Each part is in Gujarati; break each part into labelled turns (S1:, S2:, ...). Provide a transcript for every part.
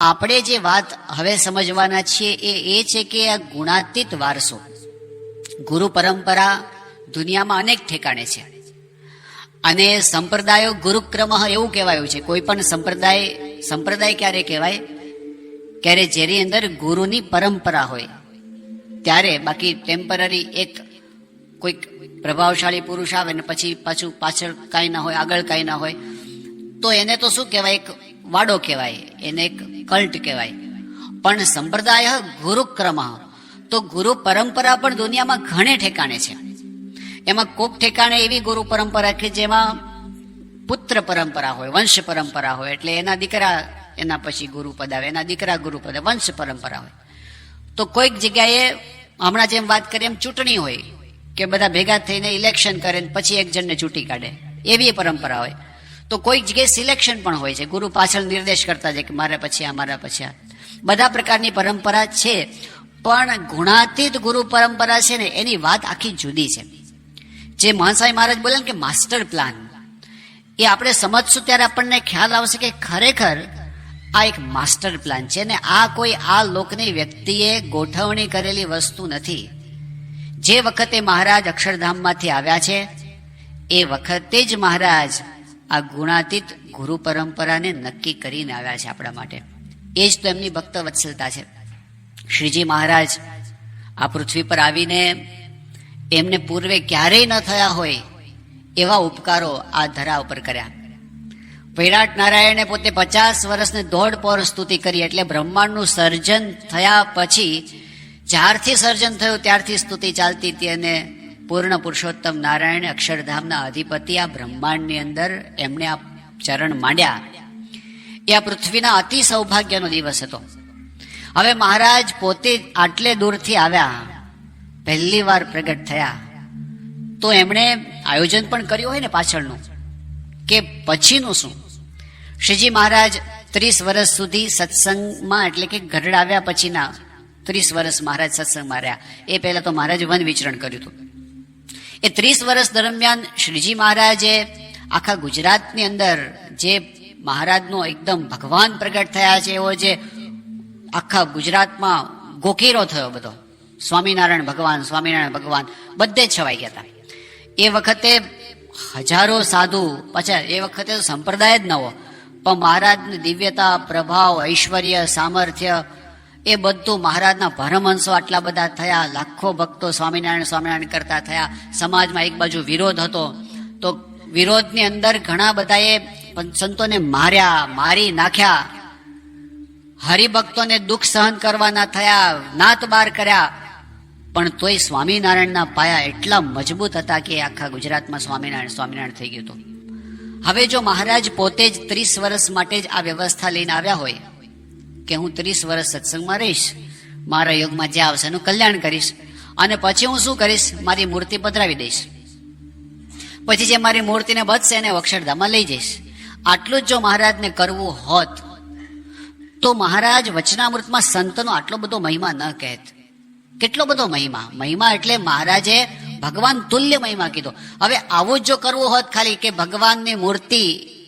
S1: આપણે જે વાત હવે સમજવાના છીએ એ એ છે કે આ ગુણાતીત વારસો. ગુરુ પરંપરા દુનિયામાં અનેક ઠેકાણે છે. અને સંપ્રદાયો ગુરુક્રમ એવું કહેવાયું છે. કોઈ પણ સંપ્રદાય સંપ્રદાય ક્યારે કહેવાય? ક્યારે જેની અંદર ગુરુની પરંપરા હોય. ત્યારે બાકી ટેમ્પરરી એક કોઈક પ્રભાવશાળી પુરુષ આવે ને પછી પાછું પાછળ કાંઈ ના હોય, આગળ કાંઈ ના હોય, તો એને તો શું કહેવાય? એક વાડો કહેવાય, એને એક કલ્ટ કહેવાય. પણ સંપ્રદાય ગુરુક્રમ, તો ગુરુ પરંપરા પણ દુનિયામાં ઘણે ઠેકાણે છે. એમાં કોક ઠેકાણે એવી ગુરુ પરંપરા કે જેમાં પુત્ર પરંપરા હોય, વંશ પરંપરા હોય, એટલે એના દીકરા એના પછી ગુરુ પદ આવે, એના દીકરા ગુરુ પદ, વંશ પરંપરા હોય. તો કોઈક જગ્યાએ હમણાં જેમ વાત કરીએ એમ ચૂંટણી હોય, કે બધા ભેગા થઈને ઇલેક્શન કરે પછી એક જણને ચૂંટી કાઢે. એવી પરંપરા હોય. તો કોઈક જગ્યાએ સિલેક્શન પણ હોય છે. ગુરુ પાછળ નિર્દેશ કરતા છે કે મારા પછી આ, મારા પછી આ. બધા પ્રકારની પરંપરા છે, પણ ગુણાતીત ગુરુ પરંપરા છે ને, એની વાત આખી જુદી છે. જે મહાસાઈ મહારાજ બોલે કે માસ્ટર પ્લાન. એ આપણે સમજશું ત્યારે આપણને ખ્યાલ આવશે કે ખરેખર આ એક માસ્ટર પ્લાન છે ને, આ કોઈ આ લોકની વ્યક્તિએ ગોઠવણી કરેલી વસ્તુ નથી. જે વખતે મહારાજ અક્ષરધામમાંથી આવ્યા છે, એ વખતે જ મહારાજ આ ગુણાતીત ગુરુ પરંપરાને નક્કી કરીને આવ્યા છે આપણા માટે. એ જ તો એમની ભક્ત વત્સલતા છે. શ્રીજી મહારાજ આ પૃથ્વી પર આવીને એમને પૂર્વે ક્યારેય ન થયા હોય એવા ઉપકારો આ ધરા ઉપર કર્યા. વિરાટ નારાયણે પોતે પચાસ વર્ષને દોઢ પોર સ્તુતિ કરી એટલે બ્રહ્માંડનું સર્જન થયા પછી જ્યારથી સર્જન થયું ત્યારથી સ્તુતિ ચાલતી હતી અને પૂર્ણ પુરુષોત્તમ નારાયણ અક્ષરધામના અધિપતિ આ બ્રહ્માંડની અંદર એમણે આ ચરણ માંડ્યા. એ આ પૃથ્વીના અતિ સૌભાગ્યનો દિવસ હતો. હવે મહારાજ પોતે આટલે દૂરથી આવ્યા, પહેલી વાર પ્રગટ થયા. તો એમણે આયોજન પણ કર્યું હોય ને પાછળનું, કે પછીનું શું? શ્રીજી મહારાજ ત્રીસ વર્ષ સુધી સત્સંગમાં એટલે કે ગરડાવ્યા પછીના ત્રીસ વર્ષ મહારાજ સત્સંગમાં રહ્યા એ પહેલા તો મહારાજ વન વિચરણ કર્યું હતું. એ ત્રીસ વર્ષ દરમિયાન શ્રીજી મહારાજે આખા ગુજરાતની અંદર જે મહારાજનો એકદમ ભગવાન પ્રગટ થયા છે, એવો જે આખા ગુજરાતમાં ગોકીરો થયો બધો. સ્વામિનારાયણ ભગવાન સ્વામિનારાયણ ભગવાન, બધે જ છવાઈ ગયા હતા. એ વખતે હજારો સાધુ પાછા એ વખતે સંપ્રદાય જ નવો પણ મહારાજની દિવ્યતા, પ્રભાવ, ઐશ્વર્ય, સામર્થ્ય એ બધું મહારાજના ભરમહંસો આટલા બધા થયા, લાખો ભક્તો સ્વામિનારાયણ સ્વામિનારાયણ કરતા થયા, સમાજમાં એક બાજુ વિરોધ હતો. તો વિરોધની અંદર ઘણા બધાએ સંતોને માર્યા, મારી નાખ્યા. હરિભક્તોને દુઃખ સહન કરવાના થયા, નાત બાર કર્યા. પણ તોય સ્વામિનારાયણના પાયા એટલા મજબૂત હતા કે આખા ગુજરાતમાં સ્વામિનારાયણ સ્વામિનારાયણ થઈ ગયું હતું. હવે જો મહારાજ પોતે જ ત્રીસ વર્ષ માટે જ આ વ્યવસ્થા લઈને આવ્યા હોય કે હું ત્રીસ વર્ષ સત્સંગમાં રહીશ, મારા યોગમાં જે આવશે એનું કલ્યાણ કરીશ અને પછી હું શું કરીશ? મારી મૂર્તિ પધરાવી દઈશ. પછી જે મારી મૂર્તિને બચશે એને અક્ષરધામમાં લઈ જઈશ. આટલું જ જો મહારાજને કરવું હોત, તો મહારાજ વચનામૃતમાં સંતનો આટલો બધો મહિમા ન કહેત. કેટલો બધો મહિમા? મહિમા એટલે મહારાજે ભગવાન તુલ્ય મહિમા કીધો. હવે આવું જ જો કરવું હોત ખાલી કે ભગવાનની મૂર્તિ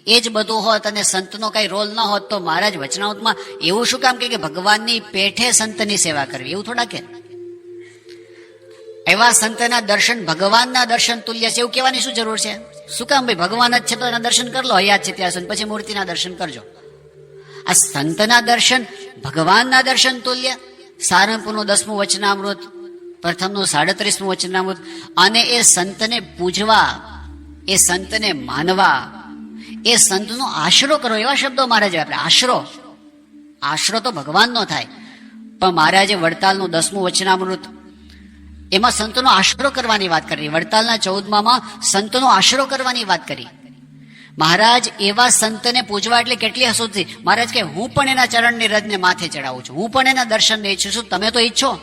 S1: એ જ બધું હોત અને સંતનો કઈ રોલ ન હોત તો મહારાજ વચનાવતમાં એવું શું કામ કે ભગવાનની પેઠે સંતની સેવા કરવી? એવું થોડા કે? એવા સંતના દર્શન ભગવાનના દર્શન તુલ્ય છે, એવું કહેવાની શું જરૂર છે? શું કામ ભાઈ, ભગવાન જ છે તો એના દર્શન કરી લો યાદ છે ત્યાં સુધી, પછી મૂર્તિના દર્શન કરજો. આ સંતના દર્શન, ભગવાનના દર્શન તુલ્ય, સારંગપુરનું દસમું વચનામૃત, પ્રથમનું સાડત્રીસમું વચનામૃત, અને એ સંતને પૂજવા, એ સંતને માનવા એ સંતનો આશરો કરો, એવા શબ્દો મહારાજે આપણે આશરો. આશરો તો ભગવાનનો થાય. પણ મહારાજે વડતાલનું દસમું વચનામૃત, એમાં સંતનો આશરો કરવાની વાત કરી. વડતાલના ચૌદમામાં સંતનો આશરો કરવાની વાત કરી. મહારાજ, એવા સંતને પૂજવા એટલે કેટલી હસોથી. મહારાજ કે હું પણ એના ચરણની રજને માથે ચડાવું છું. હું પણ એના દર્શન ઈચ્છું છું. તમે તો ઈચ્છો.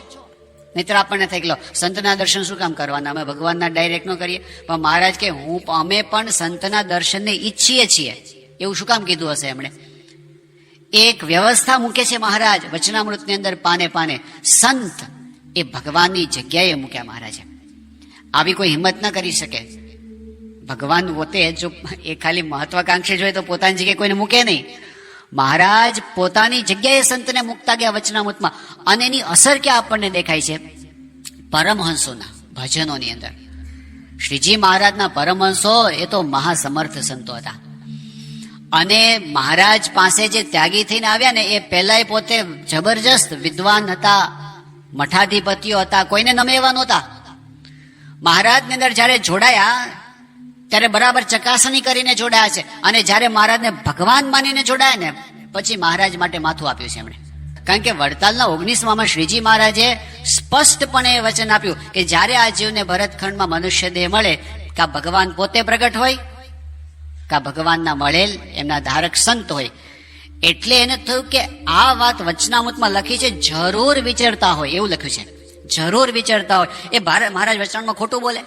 S1: મિત્ર આપણને થઈ ગયો સંતના દર્શન શું કામ કરવાના? અમે ભગવાનના ડાયરેક્ટ નો કરીએ. પણ મહારાજ કે, હું અમે પણ સંતના દર્શનને ઈચ્છીએ છીએ. એવું શું કામ કીધું હશે એમણે? એક વ્યવસ્થા મૂકે છે મહારાજ, વચનામૃતની અંદર પાને પાને. સંત એ ભગવાનની જગ્યાએ મૂક્યા મહારાજે. આવી કોઈ હિંમત ન કરી શકે. ભગવાન પોતે જો એ ખાલી મહત્વાકાંક્ષી જોઈએ તો પોતાની જગ્યાએ કોઈને મૂકે નહીં. મહારાજ પોતાની જગ્યાએ સંતને મુકતા ગયા વચનામૃતમાં. અને એની અસર ક્યાં આપણને દેખાય છે? પરમહંસોના ભજનોની અંદર. શ્રીજી મહારાજના પરમહંસો એ તો મહાસમર્થ સંતો હતા. અને મહારાજ પાસે જે ત્યાગી થઈને આવ્યા ને એ પહેલા પોતે જબરજસ્ત વિદ્વાન હતા, મઠાધિપતિઓ હતા, કોઈને નમેવા નહોતા. મહારાજની અંદર જ્યારે જોડાયા ત્યારે બરાબર ચકાસણી કરીને જોડાયા છે. અને જ્યારે મહારાજને ભગવાન માનીને જોડાયા ને, પછી મહારાજ માટે માથું આપ્યું છે એમણે. કારણ કે વડતાલના ઓગણીસમાં શ્રીજી મહારાજે સ્પષ્ટપણે એ વચન આપ્યું કે જ્યારે આ જીવને ભરતખંડમાં મનુષ્ય દેહ મળે, કા ભગવાન પોતે પ્રગટ હોય, કા ભગવાનના મળેલ એમના ધારક સંત હોય, એટલે એને થયું કે આ વાત વચનામૃતમાં લખી છે, જરૂર વિચારતા હોય એવું લખ્યું છે. જરૂર વિચારતા હોય એ ભારત મહારાજ વચનામાં ખોટું બોલે.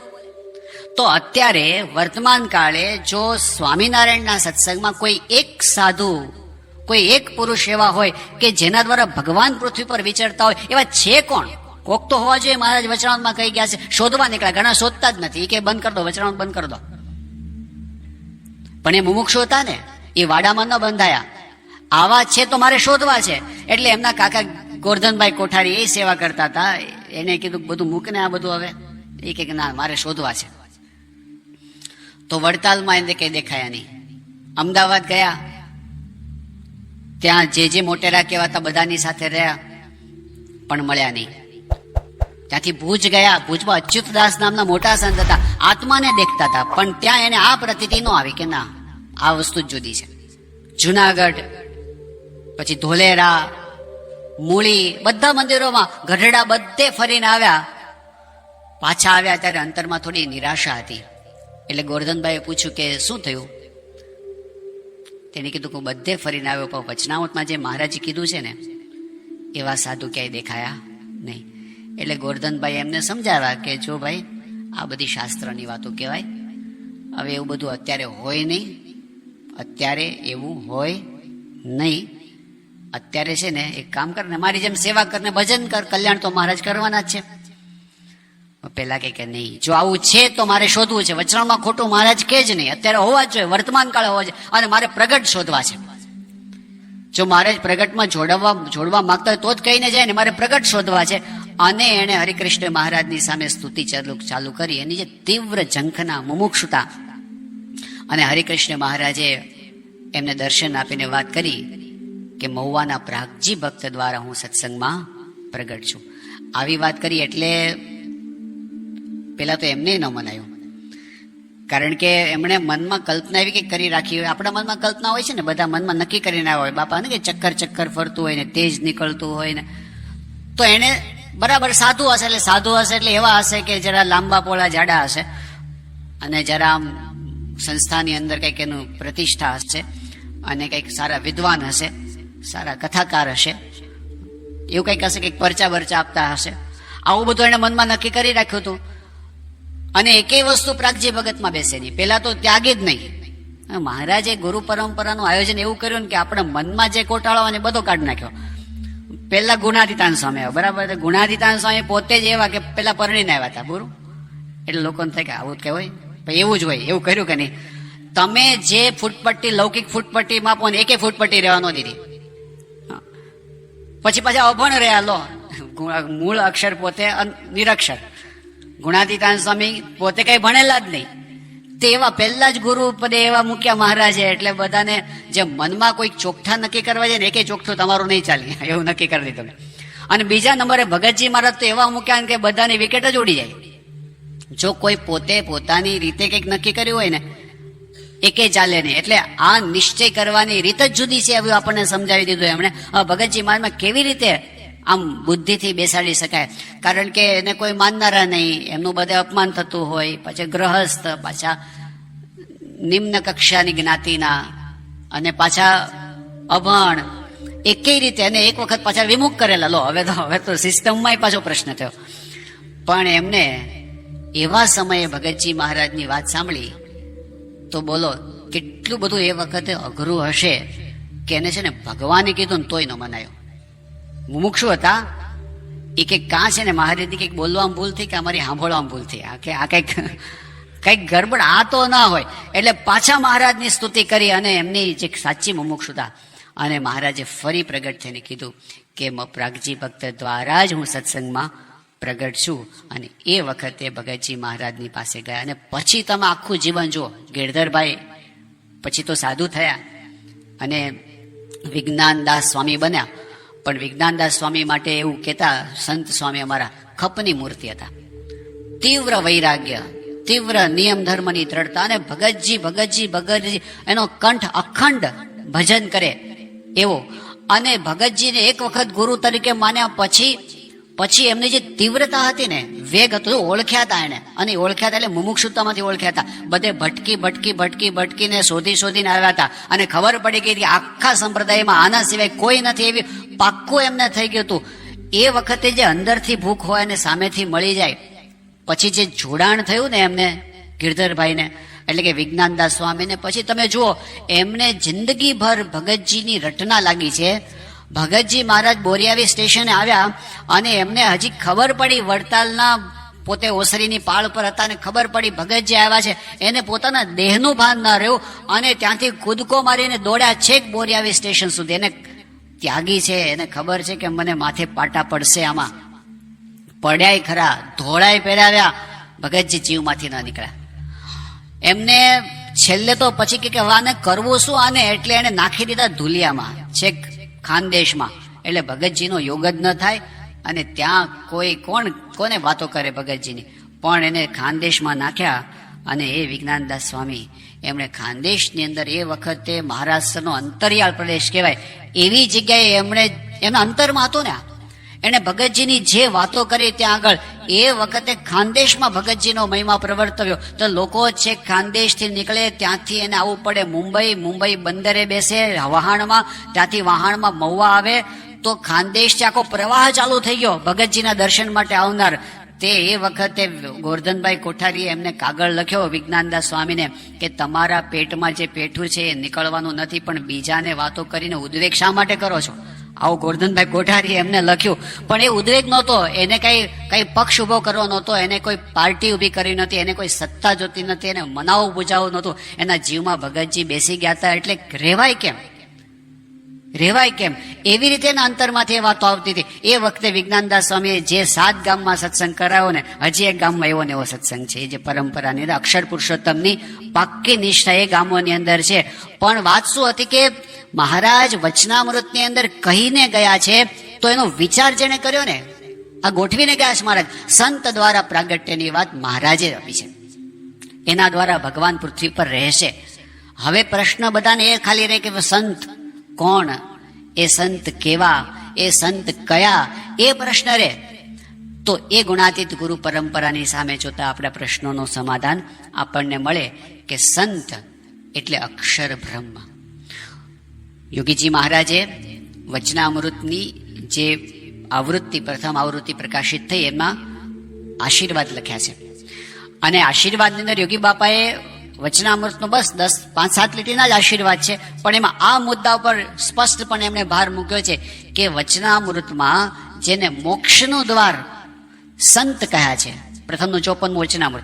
S1: તો અત્યારે વર્તમાન કાળે જો સ્વામિનારાયણના સત્સંગમાં કોઈ એક સાધુ, કોઈ એક પુરુષ એવા હોય કે જેના દ્વારા ભગવાન પૃથ્વી પર વિચરતા હોય, એવા છે કોણ? કોક તો હોવા જોઈએ, મહારાજ વચનામાં કહી ગયા છે, શોધવા નીકળ્યા, ઘણા શોધતા જ નથી. કે બંધ કરી દો વચનામત બંધ કરી દો. પણ એ મુમુક્ષુ હતા ને, એ વાડામાં ન બંધાયા. આવા છે તો મારે શોધવા છે. એટલે એમના કાકા ગોરધનભાઈ કોઠારી એ સેવા કરતા હતા. એને કીધું, બધું મૂકને આ બધું હવે. એ કે, ના, મારે શોધવા છે. તો વડતાલમાં એને કઈ દેખાયા નહીં. અમદાવાદ ગયા. ત્યાં જે જે મોટેરા કહેવાતા બધાની સાથે રહ્યા, પણ મળ્યા નહીં. ત્યાંથી ભુજ ગયા. ભુજમાં અચ્યુતદાસ નામના મોટા સંત હતા. આત્માને દેખતા હતા, પણ ત્યાં એને આ પ્રતીતિ ન આવી કે ના, આ વસ્તુ જુદી છે. જુનાગઢ, પછી ધોલેરા, મૂળી, બધા મંદિરોમાં ગઢડા બધે ફરીને આવ્યા. પાછા આવ્યા ત્યારે અંતરમાં થોડી નિરાશા હતી. એટલે ગોરધનભાઈએ પૂછ્યું કે શું થયું? તેને કીધું હું બધે ફરીને આવ્યો, પણ વચનાવટમાં જે મહારાજે કીધું છે ને, એવા સાધુ ક્યાંય દેખાયા નહીં. એટલે ગોરધનભાઈ એમને સમજાવ્યા કે જો ભાઈ, આ બધી શાસ્ત્રની વાતો કહેવાય. હવે એવું બધું અત્યારે હોય નહીં. અત્યારે એવું હોય નહીં. અત્યારે છે ને, એક કામ કર ને, મારી જેમ સેવા કર ને, ભજન કર, કલ્યાણ તો મહારાજ કરવાના જ છે. પેલા કે કે નહીં, જો આવું છે તો મારે શોધવું છે. વચનામાં ખોટું મહારાજ કે જ નહીં. અત્યારે હોવા જ જોઈએ, વર્તમાન કાળે હોવા જોઈએ. અને મારે પ્રગટ શોધવા છે. જો મારે પ્રગટમાં જોડવા જોડવા માંગતા હોય તો જ કહીને જાય ને, મારે પ્રગટ શોધવા છે. અને એણે હરિકૃષ્ણ મહારાજની સામે સ્તુતિ ચાલુ ચાલુ કરી. એની જે તીવ્ર ઝંખના મુમુક્ષુતા અને હરિકૃષ્ણ મહારાજે એમને દર્શન આપીને વાત કરી કે મહુવાના પ્રાગજી ભક્ત દ્વારા હું સત્સંગમાં પ્રગટ છું. આવી વાત કરી એટલે પેલા તો એમને ન મનાયું. કારણ કે એમણે મનમાં કલ્પના એવી કંઈક કરી રાખી હોય. આપણા મનમાં કલ્પના હોય છે ને, બધા મનમાં નક્કી કરીને આવ્યા હોય. બાપાને કે ચક્કર ચક્કર ફરતું હોય ને, તેજ નીકળતું હોય ને. તો એને બરાબર સાધુ હશે એટલે સાધુ હશે એટલે એવા હશે કે જરા લાંબા પોળા જાડા હશે. અને જરા આમ સંસ્થાની અંદર કંઈક એનું પ્રતિષ્ઠા હશે અને કંઈક સારા વિદ્વાન હશે, સારા કથાકાર હશે. એવું કંઈક હશે કંઈક પરચા બરચા આપતા હશે. આવું બધું એને મનમાં નક્કી કરી રાખ્યું હતું. અને એકેય વસ્તુ પ્રાગજી ભગતમાં બેસે નહીં. પેલા તો ત્યાગે જ નહીં. મહારાજે ગુરુ પરંપરાનું આયોજન એવું કર્યું ને કે આપણે મનમાં જે કોટાળો અને બધો કાઢી નાખ્યો. પેલા ગુણાધિતાન સ્વામી બરાબર? ગુણાધિતાન સ્વામી પોતે જ એવા કે પેલા પરણીને આવ્યા હતા. ગુરુ? એટલે લોકોને થાય કે આવું કે ભાઈ એવું જ હોય. એવું કર્યું કે નહીં. તમે જે ફૂટપટ્ટી, લૌકિક ફૂટપટ્ટી માપો ને એકે ફૂટપટ્ટી રહેવા ન દીધી. પછી પાછા અભણ રહ્યા. લો. મૂળ અક્ષર પોતે નિરક્ષર. ગુણાતીતાન સ્વામી પોતે કઈ ભણેલા જ નહીં. તેવા પહેલા જ ગુરુ પદે એવા મૂક્યા મહારાજે, એટલે બધાને જે મનમાં કોઈ ચોખ્ઠા નક્કી કરવા જાય ને એકે ચોખ્ઠું તમારું નહીં ચાલે. એવું નક્કી કરી દીધું અને બીજા નંબરે ભગતજી મહારાજ તો એવા મૂક્યા કે બધાની વિકેટ જ ઉડી જાય. જો કોઈ પોતે પોતાની રીતે કંઈક નક્કી કર્યું હોય ને એકે ચાલે નહીં. એટલે આ નિશ્ચય કરવાની રીત જ જુદી છે, એવું આપણને સમજાવી દીધું એમણે. ભગતજી મહારાજમાં કેવી રીતે આમ બુદ્ધિથી બેસાડી શકાય. કારણ કે એને કોઈ માનનારા નહીં. એમનું બધે અપમાન થતું હોય, પછી ગ્રહસ્થ, પાછા નિમ્ન કક્ષાની જ્ઞાતિના અને પાછા અભણ. એ કઈ રીતે એને એક વખત પાછા વિમુખ કરેલા. લો, હવે તો હવે તો સિસ્ટમમાં પાછો પ્રશ્ન થયો. પણ એમને એવા સમયે ભગતજી મહારાજની વાત સાંભળી તો બોલો, કેટલું બધું એ વખતે અઘરું હશે કે એને છે ને ભગવાને કીધું ને તોય ન મનાયો. મુમુક્ષુ હતા. એ કે કાં છે ને મહારાજની કંઈક બોલવામાં ભૂલ થઈ કે અમારી સાંભળવામાં ભૂલ થઈ. આ કે આ કંઈક કંઈક ગરબડ આ તો ના હોય. એટલે પાછા મહારાજની સ્તુતિ કરી અને એમની જે સાચી મુમુક્ષુતા અને મહારાજે ફરી પ્રગટ થઈને કીધું કે પ્રાગજી ભક્ત દ્વારા જ હું સત્સંગમાં પ્રગટ છું. અને એ વખતે ભગતજી મહારાજની પાસે ગયા. અને પછી તમે આખું જીવન જુઓ. ગિરધરભાઈ પછી તો સાધુ થયા. અને વિજ્ઞાનદાસ સ્વામી બન્યા. પણ વિજ્ઞાનદાસ સ્વામી માટે એવું કહેતા સંત સ્વામી અમારા ખપની મૂર્તિ હતા. તીવ્ર વૈરાગ્ય, તીવ્ર નિયમ ધર્મની દ્રઢતા અને ભગતજી ભગતજી ભગતજી એનો કંઠ અખંડ ભજન કરે એવો. અને ભગતજીને એક વખત ગુરુ તરીકે માન્યા પછી પછી એમની જે તીવ્રતા હતી ને, વેગ હતો ઓળખ્યા હતા એને. અને ઓળખ્યા હતા એટલે મુમુક્ષુતામાંથી ઓળખ્યા હતા બધે ભટકી ભટકી ભટકી, ભટકીને શોધી શોધીને આવ્યા હતા. અને ખબર પડી ગઈ કે આખા સંપ્રદાયમાં આના સિવાય કોઈ નથી એવી પાક્કું એમને થઈ ગયું હતું. એ વખતે જે અંદરથી ભૂખ હોય અને સામેથી મળી જાય, પછી જે જોડાણ થયું ને એમને, ગિરધરભાઈને, એટલે કે વિજ્ઞાનદાસ સ્વામીને, પછી તમે જુઓ, એમને જિંદગીભર ભગતજીની રટના લાગી છે. ભગતજી મહારાજ બોરિયાવી સ્ટેશને આવ્યા અને એમને હજી ખબર પડી વડતાલના પોતે ઓસરીની પાળ પર હતા અને ખબર પડી ભગતજી આવ્યા છે. એને પોતાના દેહનું ભાન ન રહ્યું અને ત્યાંથી કૂદકો મારીને દોડ્યા છેક બોરિયાવી સ્ટેશન સુધી. એને ત્યાગી છે. એને ખબર છે કે મને માથે પાટા પડશે આમાં. પડ્યાય ખરા, ધોળાય પહેરાવ્યા. ભગતજી જીવમાંથી ન નીકળ્યા. એમને છેલ્લે તો પછી કે આને કરવું શું? આને એટલે એને નાખી દીધા ધુલિયામાં. છેક ખાનદેશમાં. એટલે ભગતજીનો યોગ જ ન થાય અને ત્યાં કોઈ કોણ, કોને વાતો કરે ભગતજીની? પણ એને ખાનદેશમાં નાખ્યા અને એ વિજ્ઞાનદાસ સ્વામી, એમણે ખાનદેશની અંદર એ વખતે મહારાષ્ટ્રનો અંતરિયાળ પ્રદેશ કહેવાય, એવી જગ્યાએ એમણે, એના અંતરમાં હતું ને એણે ભગતજીની જે વાતો કરી ત્યાં આગળ એ વખતે ખાનદેશમાં ભગતજીનો મહિમા પ્રવર્તવ્યો. તો લોકો છે ખાનદેશથી નીકળે, ત્યાંથી એને આવવું પડે. મુંબઈ મુંબઈ બંદરે બેસે, વહાણમાં, ત્યાંથી વહાણમાં મહુવા આવે. તો ખાનદેશથી આખો પ્રવાહ ચાલુ થઈ ગયો. ભગતજીના દર્શન માટે આવનાર. તે એ વખતે ગોરધનભાઈ કોઠારીએ એમને કાગળ લખ્યો વિજ્ઞાનદાસ સ્વામીને કે તમારા પેટમાં જે પેઠું છે એ નીકળવાનું નથી, પણ બીજાને વાતો કરીને ઉદ્વેગ શા માટે કરો છો? આવું ગોરધનભાઈ કોઠારી એમને લખ્યું. પણ એ ઉદ્વેગ નહોતો. એને કઈ કઈ પક્ષ ઊભો કરવો નહોતો. એને કોઈ પાર્ટી ઊભી કરી નહોતી. એને કોઈ સત્તા જોતી નથી એને મનાવવું બુજાવવું નહોતું. એના જીવમાં ભગતજી બેસી ગયા હતા. એટલે રહેવાય કેમ? રહેવાય કેમ? એવી રીતે એના અંતરમાંથી એ વાતો આવતી હતી. એ વખતે વિજ્ઞાનદાસ સ્વામીએ જે સાત ગામમાં સત્સંગ કરાયો ને, હજી એક ગામમાં એવો ને એવો સત્સંગ છે. જે પરંપરાની અક્ષર પુરુષોત્તમની પાક્કી નિષ્ઠા એ ગામોની અંદર છે. પણ વાત શું હતી કે મહારાજ વચનામૃતની અંદર કહીને ગયા છે, તો એનો વિચાર જેને કર્યો ને, આ ગોઠવીને ગયા છે મહારાજ. સંત દ્વારા પ્રાગટ્યની વાત મહારાજે આપી છે. એના દ્વારા ભગવાન પૃથ્વી પર રહેશે. હવે પ્રશ્ન બધાને એ ખાલી રહે કે સંત કોણ? એ સંત કેવા? એ સંત કયા? એ પ્રશ્ન રહે. તો એ ગુણાતીત ગુરુ પરંપરાની સામે જોતા આપણા પ્રશ્નોનું સમાધાન આપણને મળે કે સંત એટલે અક્ષર બ્રહ્મ. યોગીજી મહારાજે વચનામૃતની જે આવૃત્તિ, પ્રથમ આવૃત્તિ પ્રકાશિત થઈ, એમાં આશીર્વાદ લખ્યા છે. અને આશીર્વાદની અંદર યોગી બાપાએ વચનામૃતનો બસ દસ, પાંચ, સાત લીટીના જ આશીર્વાદ છે. પણ એમાં આ મુદ્દા ઉપર સ્પષ્ટપણે એમણે ભાર મૂક્યો છે કે વચનામૃતમાં જેને મોક્ષનું દ્વાર સંત કહ્યા છે પ્રથમનું ચોપનમું વચનામૃત.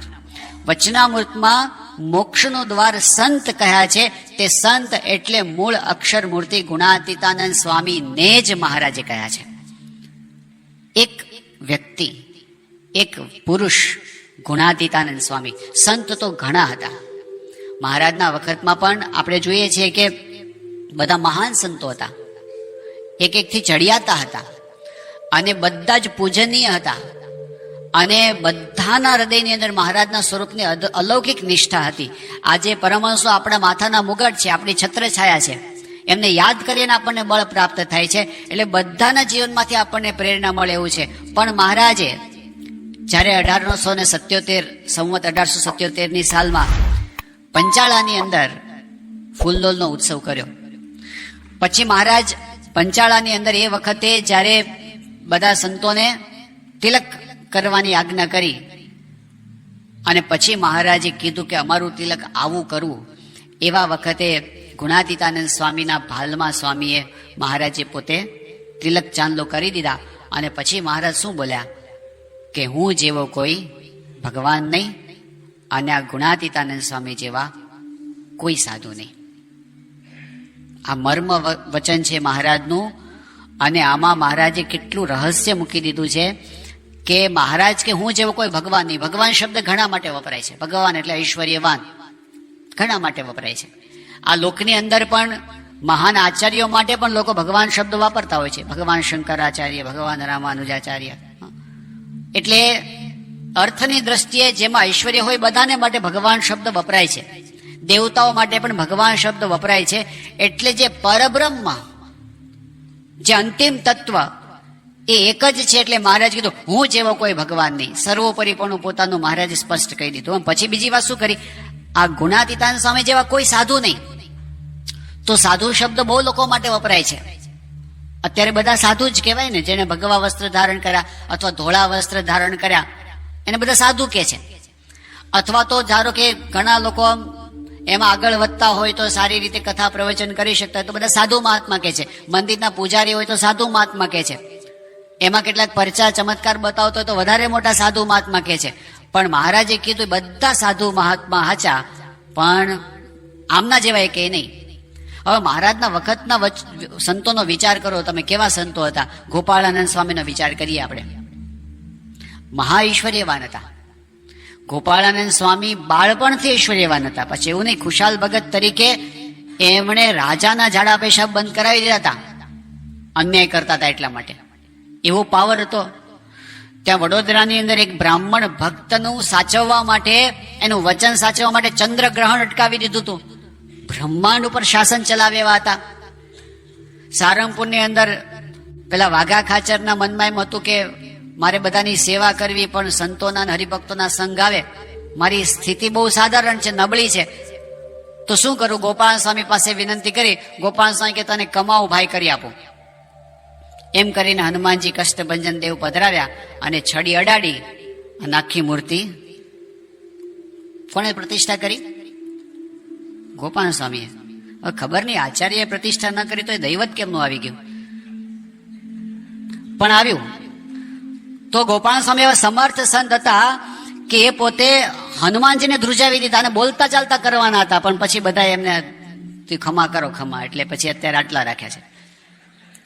S1: વચનામૃતમાં મોક્ષનું દ્વાર સંત કહ્યા છે. તે સંત એટલે મૂળ અક્ષર મૂર્તિ ગુણાતીતાનંદ સ્વામીને જ મહારાજે કહ્યા છે. એક વ્યક્તિ, એક પુરુષ ગુણાતીતાનંદ સ્વામી. સંત તો ઘણા હતા. મહારાજના વખતમાં પણ આપણે જોઈએ છીએ કે બધા મહાન સંતો હતા. એક એકથી ચડિયાતા હતા. અને બધા જ પૂજનીય હતા. અને બધાના હૃદયની અંદર મહારાજના સ્વરૂપની અલૌકિક નિષ્ઠા હતી. આજે પરમહંસો આપણા માથાના મુગટ છે, આપણી છત્રછાયા છે. એમને યાદ કરીને આપણને બળ પ્રાપ્ત થાય છે, એટલે બધાના જીવનમાંથી આપણને પ્રેરણા મળે એવું છે. પણ મહારાજે, જ્યારે અઢારસો ને સત્યોતેર, સંવત અઢારસો સત્યોતેરની સાલમાં પંચાળાની અંદર ફૂલદોલનો ઉત્સવ કર્યો. પછી મહારાજ પંચાળાની અંદર એ વખતે જ્યારે બધા સંતોને તિલક કરવાની આજ્ઞા કરી. અને પછી મહારાજે કીધું કે અમારું તિલક આવું કરવું. એવા વખતે ગુણાતીતાનંદ સ્વામીના ભાલમાં સ્વામીએ મહારાજે પોતે તિલક ચાંદલો કરી દીધા. અને પછી મહારાજ શું બોલ્યા? કે હું જેવો કોઈ ભગવાન નહીં, અને આ ગુણાતીતાનંદ સ્વામી જેવા કોઈ સાધુ નહીં. આ મર્મ વચન છે મહારાજનું. અને આમાં મહારાજે કેટલું રહસ્ય મૂકી દીધું છે. કે મહારાજ કે હું જેવો કોઈ ભગવાન નહીં. ભગવાન શબ્દ ઘણા માટે વપરાય છે. ભગવાન એટલે ઐશ્વર્યવાન. ઘણા માટે વપરાય છે. આ લોકની અંદર પણ મહાન આચાર્યો માટે પણ લોકો ભગવાન શબ્દ વાપરતા હોય છે. ભગવાન શંકરાચાર્ય, ભગવાન રામાનુજાચાર્ય. એટલે અર્થની દ્રષ્ટિએ જેમાં ઐશ્વર્ય હોય બધાને માટે ભગવાન શબ્દ વપરાય છે. દેવતાઓ માટે પણ ભગવાન શબ્દ વપરાય છે. એટલે જે પરબ્રહ્મ, જે અંતિમ તત્વ એ એક જ છે એટલે મહારાજ કીધું, હું જેવો કોઈ ભગવાન નહીં. સર્વોપરીપણું પોતાનું મહારાજે સ્પષ્ટ કહી દીધું. પછી બીજી વાત શું કરી? આ ગુણાતીતાન સ્વામી જેવા કોઈ સાધુ નહીં. તો સાધુ શબ્દ બહુ લોકો માટે વપરાય છે. અત્યારે બધા સાધુ જ કહેવાય ને જેને ભગવા વસ્ત્ર ધારણ કર્યા અથવા ધોળા વસ્ત્ર ધારણ કર્યા, એને બધા સાધુ કે છે. અથવા તો ધારો કે ઘણા લોકો એમાં આગળ વધતા હોય તો સારી રીતે કથા પ્રવચન કરી શકતા હોય તો બધા સાધુ મહાત્મા કે છે. મંદિરના પૂજારી હોય તો સાધુ મહાત્મા કે છે. એમાં કેટલાક પરચા ચમત્કાર બતાવતો તો વધારે મોટા સાધુ મહાત્મા કે છે. પણ મહારાજે કીધું, બધા સાધુ મહાત્મા હાચા, પણ આમના જેવા એ કે નહીં. હવે મહારાજના વખતના સંતોનો વિચાર કરો, તમે કેવા સંતો હતા? ગોપાળાનંદ સ્વામીનો વિચાર કરીએ આપણે. મહા ઈશ્વર્યવાન હતા. ગોપાળાનંદ સ્વામી બાળપણથી ઐશ્વર્યવાન હતા. પછી એવું નહીં, ખુશાલ ભગત તરીકે એમણે રાજાના ઝાડા પેશાબ બંધ કરાવી દીધા હતા. અન્યાય કરતા હતા એટલા માટે. એવો પાવર હતો. ત્યાં વડોદરાની અંદર એક બ્રાહ્મણ ભક્તનું સાચવવા માટે, એનું વચન સાચવવા માટે ચંદ્રગ્રહણ અટકાવી દીધું હતું. બ્રહ્માંડ ઉપર શાસન ચલાવે એવા હતા. સારંગપુરની અંદર પેલા વાઘા ખાચરના મનમાં એમ હતું કે, મારે બધાની સેવા કરવી, પણ સંતોના હરિભક્તોના સંઘ આવે. મારી સ્થિતિ બહુ સાધારણ છે, નબળી છે. તો શું કરું? ગોપાલ સ્વામી પાસે વિનંતી કરી. ગોપાલ સ્વામી કે તને કમાવું ભાઈ કરી આપું. એમ કરીને હનુમાનજી કષ્ટભંજન દેવ પધરાવ્યા અને છડી અડાડી અને આખી મૂર્તિ કોણે પ્રતિષ્ઠા કરી? ગોપાલ સ્વામીએ. ખબર નહીં, આચાર્યએ પ્રતિષ્ઠા ન કરી તો એ દૈવત કેમનું આવી ગયું? પણ આવ્યું. તો ગોપાલ સ્વામી એવા સમર્થ સંત હતા કે એ પોતે હનુમાનજીને ધ્રુજાવી દીધા અને બોલતા ચાલતા કરવાના હતા, પણ પછી બધા એમને ખમા કરો ખમા, એટલે પછી અત્યારે આટલા રાખ્યા છે.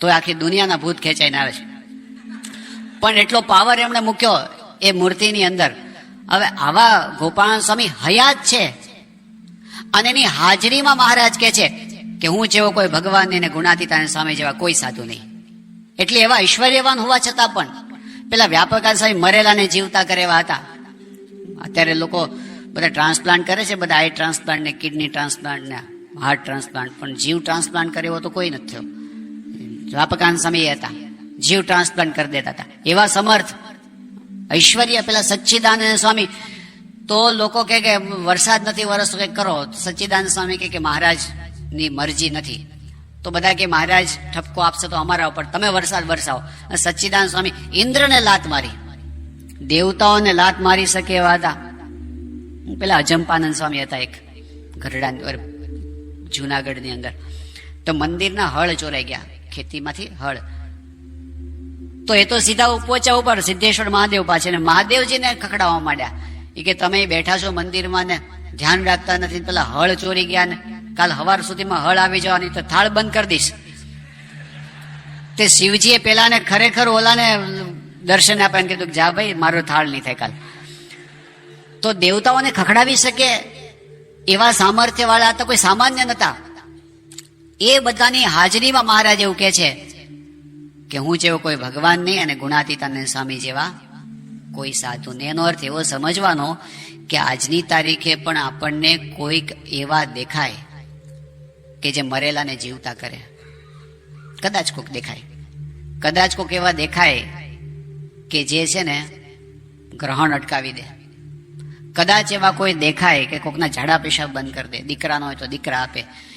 S1: તો આખી દુનિયાના ભૂત ખેંચાઈને આવે છે. પણ એટલો પાવર એમણે મૂક્યો એ મૂર્તિની અંદર. હવે આવા ગોપાલ સ્વામી હયાત છે. અને એની હાજરીમાં મહારાજ કહે છે કે હું જેવો કોઈ ભગવાન અને ગુણાતીતાને સામે જેવા કોઈ સાધુ નહીં. એટલે એવા ઐશ્વર્યવાન હોવા છતાં પણ પેલા વ્યાપકાન સ્વામી મરેલાને જીવતા કરે એવા હતા. અત્યારે લોકો બધા ટ્રાન્સપ્લાન્ટ કરે છે, બધા આઈ ટ્રાન્સપ્લાન્ટ ને કિડની ટ્રાન્સપ્લાન્ટ ને હાર્ટ ટ્રાન્સપ્લાન્ટ પણ જીવ ટ્રાન્સપ્લાન્ટ કરે એવો તો કોઈ નથી થયો. વ્યાપકાન સમય હતા. જીવ ટ્રાન્સપ્લાન્ટ કરી દેતા હતા. એવા સમર્થ, ઐશ્વર્ય પેલા સચ્ચિદાનંદ સ્વામી, તો લોકો કહે કે વરસાદ નથી, વરસતો કંઈક કરો. સચ્ચિદાનંદ સ્વામી કહે કે મહારાજની મરજી નથી. તો બધા કે મહારાજ, ઠપકો આપશે તો અમારા ઉપર. તમે વરસાદ વરસાવો. સચ્ચિદાનંદ સ્વામી ઇન્દ્રને લાત મારી. દેવતાઓને લાત મારી શકે એવા હતા. પેલા અજંપાનંદ સ્વામી હતા એક ગરડા જુનાગઢની અંદર. તો મંદિરના હળ ચોરાઈ ગયા. ખેતીમાંથી હળ. તો એ તો સીધા પહોંચ્યા ઉપર સિદ્ધેશ્વર મહાદેવ પાસે ને મહાદેવજીને ખખડાવવા માંડ્યા. એ કે તમે બેઠા છો મંદિરમાં ને ધ્યાન રાખતા નથી પેલા હળ ચોરી ગયા ને કાલ હવાર સુધીમાં હળ આવી જવાની તો થાળ બંધ કરી દઈશ. તે શિવજીએ પેલાને ખરેખર ઓલાને દર્શન આપ્યા કીધું કે જા ભાઈ, મારો થાળ નહીં થાય કાલ. તો દેવતાઓને ખખડાવી શકે એવા સામર્થ્ય વાળા તો કોઈ સામાન્ય નતા. એ બધાની હાજરીમાં મહારાજ એવું કે છે કે હું જેવો કોઈ ભગવાન નહીં અને ગુણાતીતાનંદ સ્વામી જેવા કોઈ સાધુ નહીં. એનો અર્થ એવો સમજવાનો કે આજની તારીખે પણ આપણને કોઈક એવા દેખાય કે જે મરેલાને જીવતા કરે. કદાચ કોક દેખાય. કદાચ કોક એવા દેખાય કે જે છે ને ગ્રહણ અટકાવી દે. કદાચ એવા કોઈ દેખાય કે કોકના ઝાડા પેશાબ બંધ કરી દે. દીકરાનો હોય તો દીકરા આપે.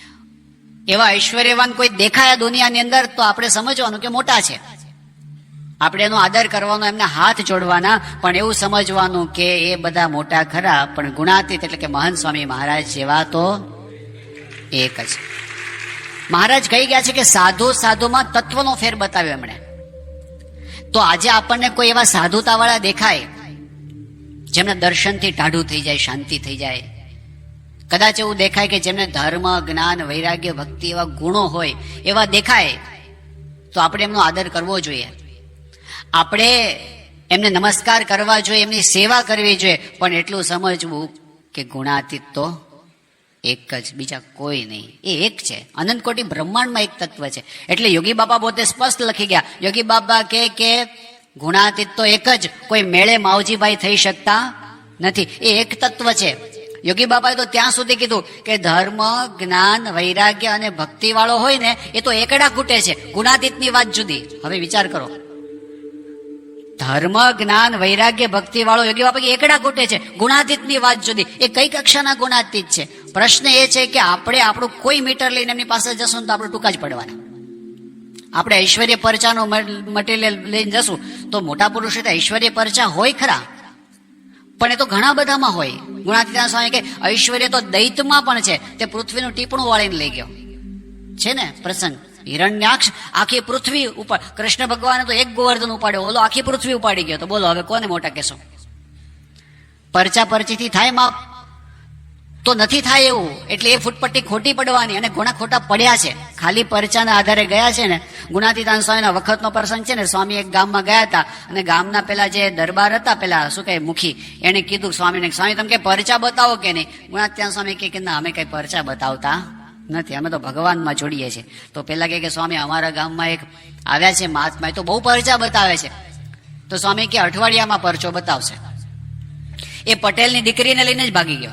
S1: એવા ઐશ્વર્યવાન કોઈ દેખાયા દુનિયાની અંદર તો આપણે સમજવાનું કે મોટા છે. આપણે એનો આદર કરવાનો, એમને હાથ જોડવાના, પણ એવું સમજવાનું કે એ બધા મોટા ખરા, પણ ગુણાતીત એટલે કે મહંત સ્વામી મહારાજ જેવા તો એક જ. મહારાજ કહી ગયા છે કે સાધુ સાધુમાં તત્વનો ફેર બતાવ્યો એમણે. તો આજે આપણને કોઈ એવા સાધુતા વાળા દેખાય, જેમને દર્શનથી ટાઢું થઈ જાય, શાંતિ થઈ જાય કદાચ એવું દેખાય કે જેમને ધર્મ, જ્ઞાન, વૈરાગ્ય, ભક્તિ એવા ગુણો હોય, એવા દેખાય, તો આપણે એમનો આદર કરવો જોઈએ. આપણે એમને નમસ્કાર કરવા જોઈએ, એમની સેવા કરવી જોઈએ, પણ એટલું સમજવું કે ગુણાતીત તો એક જ, બીજા કોઈ નહીં. એ એક છે. અનંત કોટી બ્રહ્માંડમાં એક તત્વ છે. એટલે યોગી બાબા પોતે સ્પષ્ટ લખી ગયા, યોગી બાબા કે કે ગુણાતીત તો એક જ, કોઈ મેળે માવજીભાઈ થઈ શકતા નથી. એ એક તત્વ છે. યોગી બાબાએ તો ત્યાં સુધી કીધું કે ધર્મ, જ્ઞાન, વૈરાગ્ય અને ભક્તિ વાળો હોય ને, એ તો એકડા ખૂટે છે. ગુણાતીતની વાત જુદી. હવે વિચાર કરો. ધર્મ, જ્ઞાન, વૈરાગ્ય ભક્તિ વાળો યોગી બાપા એકડા ખૂટે છે. ગુણાતીતની વાત જુદી. એ કઈ કક્ષાના ગુણાતીત છે? પ્રશ્ન એ છે કે આપણે આપણું કોઈ મીટર લઈને એમની પાસે જશું તો આપણે ટૂંકા જ પડવાના. આપણે ઐશ્વર્ય પરચાનો મટીરિયલ લઈને જશું તો મોટા પુરુષો તો ઐશ્વર્ય પરચા હોય ખરા. પણ એ તો ઘણા બધામાં હોય. ગુણાતીતા સ્વામી કે ઐશ્વર્ય તો દૈતમાં પણ છે. તે પૃથ્વીનું ટીપણું વાળીને લઈ ગયો. છે ને પ્રસંગ? હિરણ્યાક્ષ આખી પૃથ્વી ઉપર, કૃષ્ણ ભગવાને તો એક ગોવર્ધન ઉપાડ્યો. ઓલો આખી પૃથ્વી ઉપાડી ગયો. તો બોલો, હવે કોને મોટા કેસો પરચા પરચીથી થાય માપ તો નથી થાય એવું. એટલે એ ફૂટપટ્ટી ખોટી પડવાની અને ઘણા ખોટા પડ્યા છે. ખાલી પરચાના આધારે ગયા છે ને. ગુણાતીતાન સ્વામીના વખતનો પ્રસંગ છે ને. સ્વામી એક ગામમાં ગયા હતા અને ગામના પેલા જે દરબાર હતા, પેલા શું કહે, મુખી, એને કીધું સ્વામીને, સ્વામી, તમે કે પરચા બતાવો કે નહીં? ગુણાતીતાન સ્વામી કે ના, અમે કઈ પરચા બતાવતા નથી. અમે તો ભગવાનમાં જોડીએ છીએ. તો પેલા કે સ્વામી, અમારા ગામમાં એક આવ્યા છે, મહાત્મા તો બહુ પરચા બતાવે છે. તો સ્વામી કે, અઠવાડિયામાં પરચો બતાવશે. એ પટેલની દીકરીને લઈને જ ભાગી ગયો.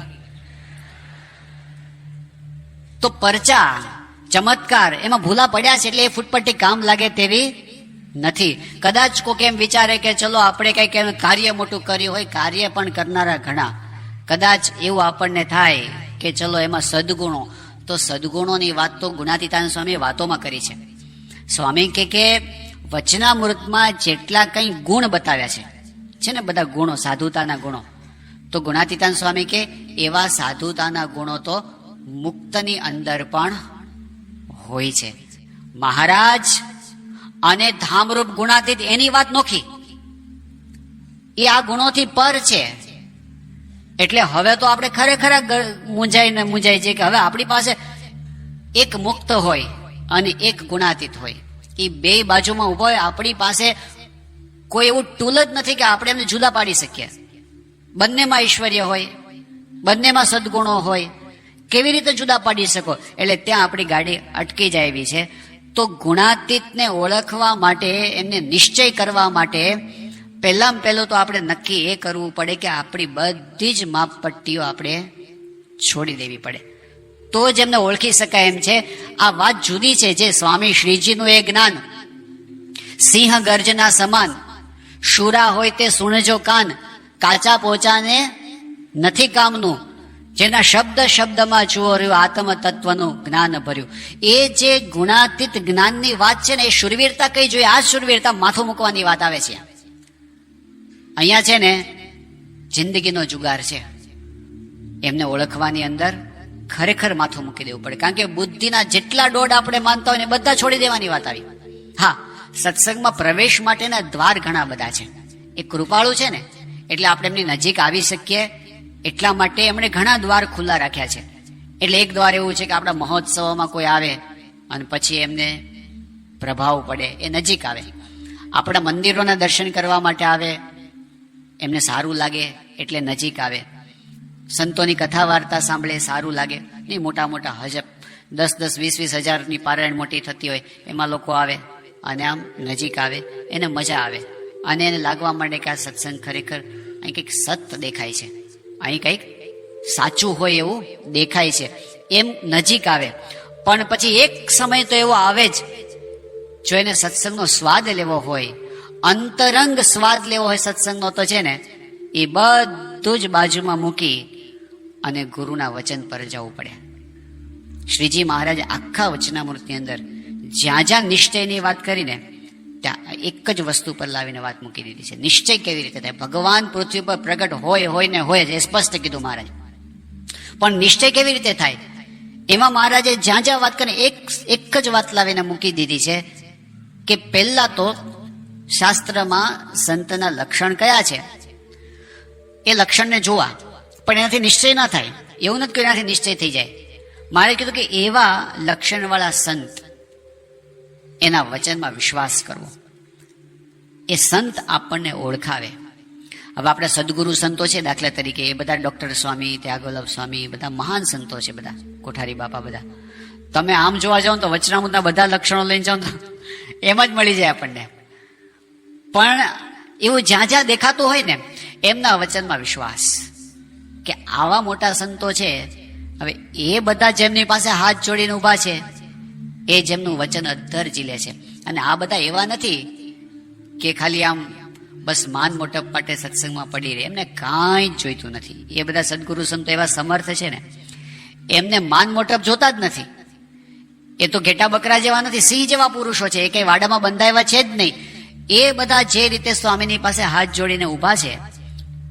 S1: તો પરચા, ચમત્કાર, એમાં ભૂલા પડ્યા છે એટલે એ ફૂટપટ્ટી કામ લાગે તેવી નથી. કદાચ કોઈક એમ વિચારે કે ચલો આપણે કંઈક કાર્ય મોટું કર્યું હોય, કાર્ય પણ કરનારા ઘણા. કદાચ એવું આપણને થાય કે ચલો એમાં સદગુણો, તો સદગુણોની વાત તો ગુણાતીતાન સ્વામી વાતોમાં કરી છે. સ્વામી કે કે વચનામૃતમાં જેટલા કંઈ ગુણ બતાવ્યા છે છે ને બધા ગુણો, સાધુતાના ગુણો. તો ગુણાતીતાન સ્વામી કે એવા સાધુતાના ગુણો તો મુક્તની અંદર પણ હોય છે. મહારાજ અને ધામરૂપ ગુણાતીત એની વાત નોખી. એ આ ગુણોથી પર છે. એટલે હવે તો આપણે ખરેખર મૂંઝાઈને મૂંઝાઈ છે કે હવે આપણી પાસે એક મુક્ત હોય અને એક ગુણાતીત હોય. એ બે બાજુમાં ઊભો હોય, આપણી પાસે કોઈ એવું ટૂલ જ નથી કે આપણે એમને જુદા પાડી શકીએ. બંનેમાં ઐશ્વર્ય હોય, બંનેમાં સદગુણો હોય કેવી રીતે જુદા પાડી શકો? એટલે ત્યાં આપણી ગાડી અટકી જાય એવી છે. તો ગુણાતીતને ઓળખવા માટે, એમને નિશ્ચય કરવા માટે પહેલામાં પહેલું તો આપણે નક્કી એ કરવું પડે કે આપણી બધી જ માપપટ્ટીઓ આપણે છોડી દેવી પડે. તો જ એમને ઓળખી શકાય એમ છે. આ વાત જુદી છે જે સ્વામી શ્રીજીનું એ જ્ઞાન. સિંહ ગર્જના સમાન. શુરા હોય તે સુણજો કાન. કાચા પોચાને નથી કામનું. જેના શબ્દ શબ્દમાં જુઓ રહ્યું આત્મ તત્વનું જ્ઞાન ભર્યું. એ જે ગુણાતીત જ્ઞાનની વાત છે ને, એ શુરવીરતા કઈ જોઈએ? આ શુરવીરતા માથું મૂકવાની વાત આવે છે. અહીંયા છે ને, જિંદગીનો જુગાર છે. એમને ઓળખવાની અંદર ખરેખર માથું મૂકી દેવું પડે. કારણ કે બુદ્ધિના જેટલા દોઢ આપણે માનતા હોય ને, બધા છોડી દેવાની વાત આવી. હા, સત્સંગમાં પ્રવેશ માટેના દ્વાર ઘણા બધા છે. એ કૃપાળુ છે ને, એટલે આપણે એમની નજીક આવી શકીએ એટલા માટે એમણે ઘણા દ્વાર ખુલ્લા રાખ્યા છે. એટલે એક દ્વાર એવું છે કે આપણા મહોત્સવમાં કોઈ આવે અને પછી એમને પ્રભાવ પડે, એ નજીક આવે. આપણા મંદિરોના દર્શન કરવા માટે આવે, એમને સારું લાગે એટલે નજીક આવે. સંતોની કથા વાર્તા સાંભળે, સારું લાગે. નહીં, મોટા મોટા હજબ દસ દસ, વીસ વીસ હજારની પારાયણ મોટી થતી હોય, એમાં લોકો આવે અને આમ નજીક આવે, એને મજા આવે. અને એને લાગવા માંડે કે આ સત્સંગ ખરેખર અહીં કંઈક સત દેખાય છે. અહીં કંઈક સાચું હોય એવું દેખાય છે. એમ નજીક આવે. પણ પછી એક સમય તો એવો આવે જ, જો એને સત્સંગનો સ્વાદ લેવો હોય, અંતરંગ સ્વાદ લેવો હોય સત્સંગનો, તો છે ને, એ બધું જ બાજુમાં મૂકી અને ગુરુના વચન પર જવું પડે. શ્રીજી મહારાજ આખા વચનામૃતની અંદર જ્યાં જ્યાં નિશ્ચયની વાત કરીને એક જ વસ્તુ પર લાવીને વાત મૂકી દીધી છે. નિશ્ચય કેવી રીતે થાય? ભગવાન પૃથ્વી પર પ્રગટ હોય હોય ને હોય જ સ્પષ્ટ કીધું મહારાજ. પણ નિશ્ચય કેવી રીતે થાય? એમાં મહારાજે જ્યાં જ્યાં વાત કરીને એક એક જ વાત લાવીને મૂકી દીધી છે કે પહેલા તો શાસ્ત્રમાં સંતના લક્ષણ કયા છે? એ લક્ષણને જોવા. પણ એનાથી નિશ્ચય ના થાય. એવું નથી કે એનાથી નિશ્ચય થઈ જાય. મારે કીધું કે એવા લક્ષણવાળા સંત એના વચનમાં વિશ્વાસ કરવો. એ સંત આપણને ઓળખાવે. હવે આપણે સદગુરુ સંતો છે દાખલા તરીકે, એ બધા ડોક્ટર સ્વામી ત્યાગોલભ સ્વામી, બધા મહાન સંતો છે બધા, કોઠારી બાપા બધા. તમે આમ જોવા જાઓ તો વચનામૃતના બધા લક્ષણો લઈને જાઓ તો એમ જ મળી જાય આપણને. પણ એવું જ્યાં જ્યાં દેખાતું હોય ને, એમના વચનમાં વિશ્વાસ કે આવા મોટા સંતો છે, હવે એ બધા જેમની પાસે હાથ જોડીને ઊભા છે, એ જેમનું વચન અધ્ધર ઝીલે છે. અને આ બધા એવા નથી કે ખાલી આમ બસ માન મોટપ માટે સત્સંગમાં પડી રહે. એમને કાંઈ જ જોઈતું નથી. એ બધા સદગુરુ સંતો એવા સમર્થ છે ને. એમને માન મોટપ જોતા જ નથી. એ તો ઘેટા બકરા જેવા નથી, સિંહ જેવા પુરુષો છે. એ કઈ વાડામાં બંધાયેલા છે જ નહીં. એ બધા જે રીતે સ્વામીની પાસે હાથ જોડીને ઊભા છે,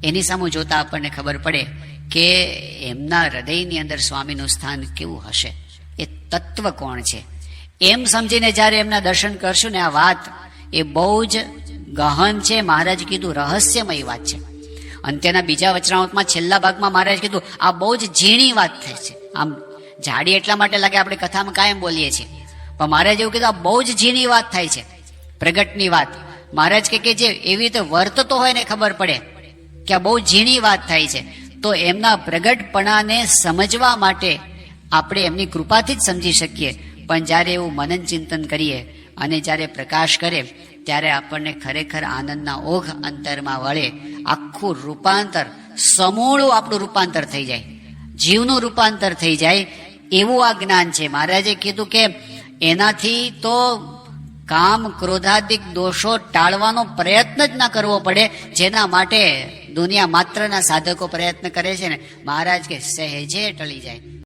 S1: એની સામે જોતા આપણને ખબર પડે કે એમના હૃદયની અંદર સ્વામીનું સ્થાન કેવું હશે. એ તત્વ કોણ છે? એમ સમજીને જ્યારે એમના દર્શન કરશું ને આ વાત એ બહુ જ ગહન છે. મહારાજ કીધું, રહસ્યમય વાત છે. અંત્યના બીજા વચનાવતમાં છેલ્લા ભાગમાં મહારાજ કીધું, આ બહુ જ ઝીણી વાત થઈ છે. આમ જાડી એટલા માટે લાગે આપણે કથામાં કાયમ બોલીએ છીએ. પણ મહારાજ એવું કીધું, આ બહુ જ ઝીણી વાત થાય છે. પ્રગટની વાત. મહારાજ કે કે જે એવી રીતે વર્તતો હોય ને ખબર પડે કે આ બહુ ઝીણી વાત થાય છે, તો એમના પ્રગટપણાને સમજવા માટે આપણે એમની કૃપાથી જ સમજી શકીએ. પણ જ્યારે એવું મનન ચિંતન કરીએ અને જ્યારે પ્રકાશ કરે, ત્યારે આપણને ખરેખર આનંદના ઓઘ અંતરમાં વળે. આખું રૂપાંતર, સમૂળું આપણું રૂપાંતર થઈ જાય. જીવનું રૂપાંતર થઈ જાય. એવું આ જ્ઞાન છે. મહારાજે કીધું કે એનાથી તો કામ ક્રોધાદિક દોષો ટાળવાનો પ્રયત્ન જ ના કરવો પડે, જેના માટે દુનિયા માત્રના સાધકો પ્રયત્ન કરે છે ને. મહારાજ કે સહેજે ટળી જાય.